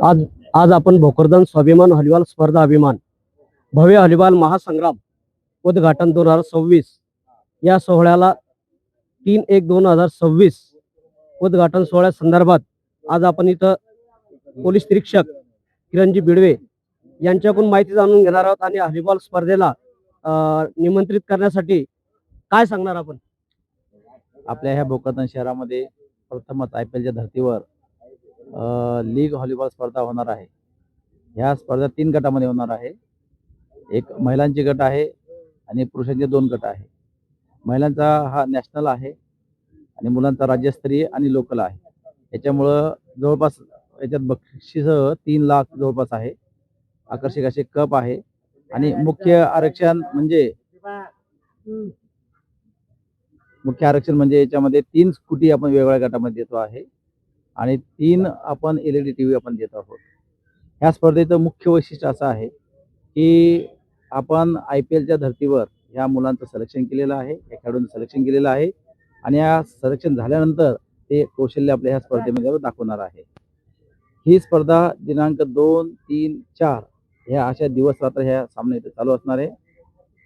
आज आज आपण भोकरदन स्वाभिमान हॉलीबॉल स्पर्धा अभिमान भव्य हॉलीबॉल महासंग्राम उद्घाटन दोन हजार सव्वीस या सोहळ्याला तीन एक दोन हजार सव्वीस उद्घाटन सोहळ्या संदर्भात आज आपण इथं पोलीस निरीक्षक किरणजी बिडवे यांच्याकडून माहिती जाणून घेणार आहोत आणि हॉलीबॉल स्पर्धेला निमंत्रित करण्यासाठी काय सांगणार आपण? आपल्या ह्या भोकरदन शहरामध्ये प्रथमच आय पी एलच्या धर्तीवर लीग व्हॉलीबॉल स्पर्धा होणार आहे. ह्या स्पर्धा तीन गटामध्ये होणार आहे. एक महिलांची गट आहे आणि पुरुषांचे दोन गट आहे. महिलांचा हा नॅशनल आहे आणि मुलांचा राज्यस्तरीय आणि लोकल आहे. याच्यामुळं जवळपास याच्यात बक्षीसं तीन लाख जवळपास आहे. आकर्षक असे कप आहे. आणि मुख्य आरक्षण म्हणजे मुख्य आरक्षण म्हणजे याच्यामध्ये तीन स्कूटी आपण वेगवेगळ्या गटामध्ये देतो आहे. आणि तीन आपण L E D T V आपण देत आहोत. ह्या स्पर्धेचं मुख्य वैशिष्ट्य असं आहे की आपण आय पी एलच्या धर्तीवर ह्या मुलांचं सिलेक्शन केलेलं आहे या खेळाडूंचं सिलेक्शन केलेलं आहे आणि या सिलेक्शन झाल्यानंतर ते कौशल्य आपल्या ह्या स्पर्धेमध्ये दाखवणार आहे. ही स्पर्धा दिनांक दोन तीन चार ह्या अशा दिवस रात्र ह्या सामने इथे चालू असणार आहे.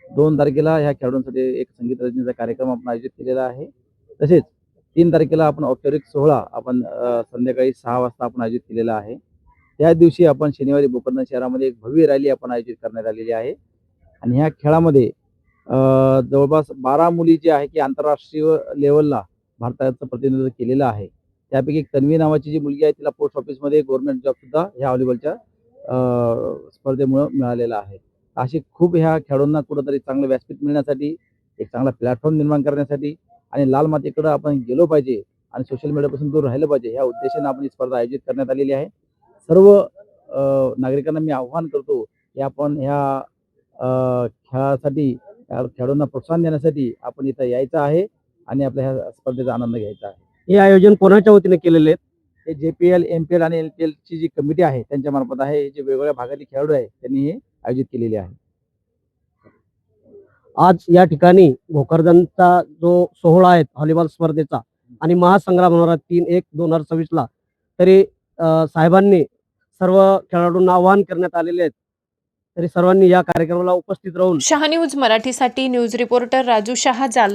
दोन तारखेला ह्या खेळाडूंसाठी एक संगीत रचनेचा कार्यक्रम आपण आयोजित केलेला आहे. तसेच तीन तारखेला आपण औपचारिक सोहळा आपण संध्याकाळी सहा वाजता आपण आयोजित केलेला आहे. त्या दिवशी आपण शनिवारी भोकरदन शहरामध्ये एक भव्य रॅली आपण आयोजित करण्यात आलेली आहे. आणि ह्या खेळामध्ये जवळपास बारा मुली जे आहे की आंतरराष्ट्रीय लेवलला भारताचं प्रतिनिधित्व केलेलं आहे. त्यापैकी एक तन्वी नावाची जी मुलगी आहे तिला पोस्ट ऑफिसमध्ये गव्हर्नमेंट जॉब सुद्धा ह्या व्हॉलीबॉलच्या स्पर्धेमुळं मिळालेला आहे. असे खूप ह्या खेळाडूंना कुठंतरी चांगलं व्यासपीठ मिळण्यासाठी एक चांगला प्लॅटफॉर्म निर्माण करण्यासाठी आणि लाल मातीकडं आपण गेलो पाहिजे आणि सोशल मीडियापासून दूर राहिलं पाहिजे ह्या उद्देशाने आपण ही स्पर्धा आयोजित करण्यात आलेली आहे. सर्व नागरिकांना मी आव्हान करतो की आपण ह्या खेळासाठी खेळाडूंना प्रोत्साहन देण्यासाठी आपण इथं यायचं आहे आणि आपल्या ह्या स्पर्धेचा आनंद घ्यायचा आहे. हे आयोजन कोणाच्या वतीने केलेले आहेत हे जे P L M P L आणि एल पी एलची जी कमिटी आहे त्यांच्या मार्फत आहे. हे जे वेगवेगळ्या भागातील खेळाडू आहे त्यांनी हे आयोजित केलेले आहे. आज या ठिकाणी भोकरदनचा जो सोहळा आहे व्हॉलीबॉल स्पर्धेचा आणि महासंग्राम होणार आहे तीन एक दोन हजार सव्वीसला तरी साहेबांनी सर्व खेळाडूंना आवाहन करण्यात आलेले आहेत. तरी सर्वांनी या कार्यक्रमाला उपस्थित राहून शहा न्यूज मराठीसाठी न्यूज रिपोर्टर राजू शहा जालना.